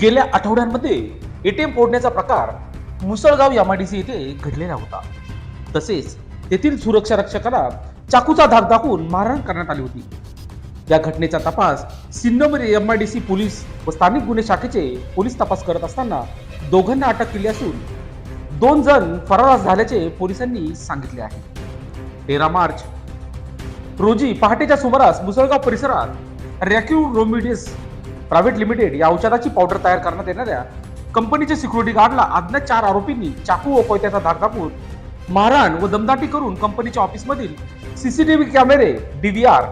गेल्या आठवड्यांमध्ये एटीएम फोडण्याचा प्रकार मुसळगाव यामाडीसी येथे घडलेला होता. तसेच तेथील सुरक्षा रक्षकाला चाकूचा धाक दाखवून मारहाण करण्यात आली होती. या घटनेचा तपास सिन्नर एमआयडीसी पोलीस व स्थानिक गुन्हे शाखेचे पोलीस तपास करत असताना दोघांना अटक केली असून दोन जण फरार झाल्याचे पोलिसांनी सांगितले आहे. तेरा मार्च रोजी पहाटेच्या सुमारास मुसळगाव परिसरात रॅक्यू रोमिडियस प्रायव्हेट लिमिटेड या औषधाची पावडर तयार करण्यात येणाऱ्या कंपनीच्या सिक्युरिटी गार्डला अज्ञात चार आरोपींनी चाकू व कोयत्याचा धाक दाखवून मारहाण व दमदाटी करून कंपनीच्या ऑफिसमधील सीसीटीव्ही कॅमेरे डीव्हीआर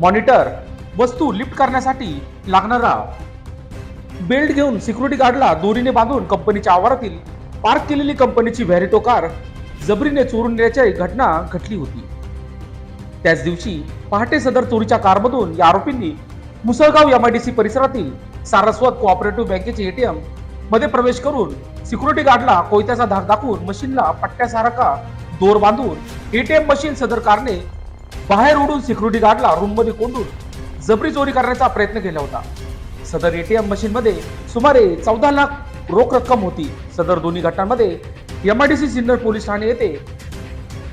मॉनिटर वस्तू लिफ्ट करण्यासाठी लागणारा बेल्ट घेऊन सिक्युरिटी गार्डला दोरीने बांधून कंपनीच्या आवारातील पार्क केलेली कंपनीची व्हॅरिटो कार जबरीने चोरून नेल्याची घटना घडली होती. त्याच दिवशी पहाटे सदर चोरीच्या कारमधून या आरोपींनी मुसळगाव एमआयडीसी परिसरातील सारस्वत कोऑपरेटिव्ह बँकेचे एटीएममध्ये प्रवेश करून सिक्युरिटी गार्डला कोयत्याचा धाक दाखवून मशीनला पट्ट्यासारखा दोर बांधून एटीएम मशीन सदर कारने बाहेर उडून सिक्युरिटी गार्डला रूममध्ये कोंडून जबरी चोरी करण्याचा प्रयत्न केला होता. सदर एटीएम मशीन मध्ये सुमारे चौदा लाख रोख रक्कम होती. सदर दोन्ही घटनांमध्ये एमआयडीसी सिन्नर पोलीस ठाणे येथे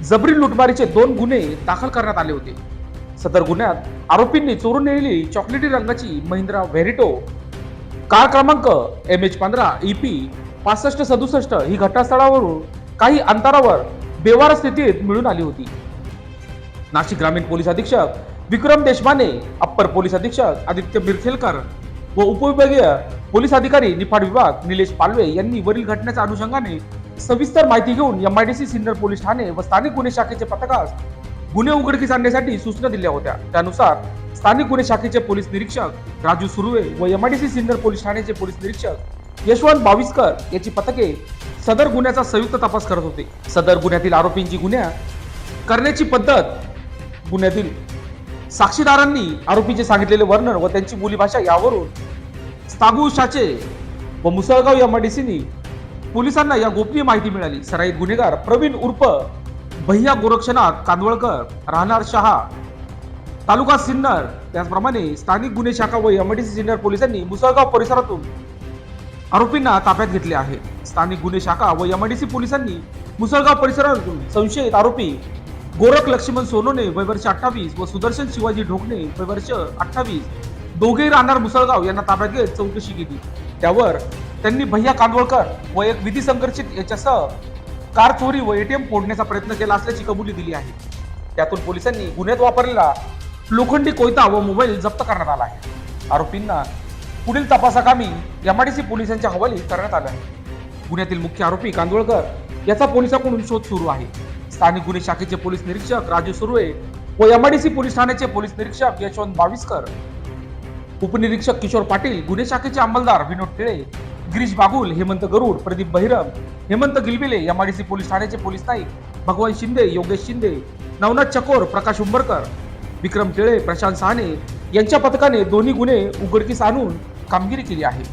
जबरी लुटमारीचे दोन गुन्हे दाखल करण्यात आले होते. सदर गुन्ह्यात आरोपींनी चोरून नेलेली चॉकलेटी रंगाची महिंद्रा व्हेरिटो. कार क्रमांक एम एच पंधरा ईपी पासष्ट सदुसष्ट ही घटनास्थळावरून काही अंतरावर बेवार स्थितीत मिळून आली होती. नाशिक ग्रामीण पोलीस अधीक्षक विक्रम देशमाने अप्पर पोलीस अधीक्षक आदित्य बिरखेलकर व उपविभागीय पोलीस अधिकारी निफाड विभाग निलेश पालवे यांनी वरील घटनेच्या अनुषंगाने सविस्तर माहिती घेऊन एमआयडीसी सिन्नर पोलीस ठाणे व स्थानिक गुन्हे शाखेचे पथकास गुन्हे उघडकीस आणण्यासाठी सूचना दिल्या होत्या. त्यानुसार स्थानिक गुन्हे शाखेचे पोलीस निरीक्षक राजू सुर्वे व एमआयडीसी सिन्नर पोलीस ठाण्याचे पोलीस निरीक्षक यशवंत बाविस्कर याची पथके सदर गुन्ह्याचा संयुक्त तपास करत होते. सदर गुन्ह्यातील आरोपींची गुन्ह्या करण्याची पद्धत गुन्ह्यातील साक्षीदारांनी आरोपीचे सांगितलेले वर्णन व त्यांची बोलीभाषा यावरून स्थागुशाचे व मुसळगाव एमआयडीसीनी पोलिसांना या गोपनीय माहिती मिळाली. सराईत गुन्हेगार प्रवीण उर्फ भैया गोरक्षनाथ कांदवळकर राहणार शहा. तालुका सिन्नर त्याचप्रमाणे स्थानिक गुन्हे शाखा व एमआयडीसी सिन्नर पोलिसांनी मुसळगाव परिसरातून आरोपींना ताब्यात घेतले आहे. स्थानिक गुन्हे शाखा व एमआयडीसी पोलिसांनी मुसळगाव परिसरातून संशयित आरोपी गोरख लक्ष्मण सोनोने वयवर्ष अठ्ठावीस व सुदर्शन शिवाजी ढोकणे वयवर्ष अठ्ठावीस दोघे राहणार मुसळगाव यांना ताब्यात घेत चौकशी केली. त्यावर त्यांनी भैया कांदवळकर व एक विधी संघर्षित याच्यासह कार चोरी व एटीएम फोडण्याचा प्रयत्न केला असल्याची कबुली दिली आहे. त्यातून पोलिसांनी गुन्ह्यात वापरलेला लोखंडी कोयता व मोबाईल जप्त करण्यात आला आहे. आरोपींना पुढील तपासाकामी एमआयडीसी पोलिसांच्या हवाली करण्यात आलं आहे. गुन्ह्यातील मुख्य आरोपी कांदोळकर याचा पोलिसांकडून शोध सुरू आहे. स्थानिक गुन्हे शाखेचे पोलीस निरीक्षक राजू सुर्वे व एमआयडीसी पोलीस ठाण्याचे पोलीस निरीक्षक यशवंत बाविस्कर. उपनिरीक्षक किशोर पाटील गुन्हे शाखेचे अंमलदार विनोद टिळे गिरीश बागुल हेमंत गरुड प्रदीप बहिरम हेमंत गिलबिले एमआयडीसी पोलीस ठाण्याचे पोलीस नाईक भगवान शिंदे योगेश शिंदे नवनाथ चकोर प्रकाश उंबरकर विक्रम टिळे प्रशांत सहाने यांच्या पथकाने दोन्ही गुन्हे उघडकीस आणून कामगिरी केली आहे.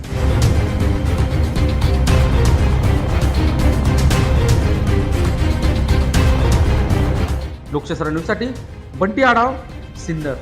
लोकशास्त्र न्यूजसाठी बंटी आढाव सिन्नर.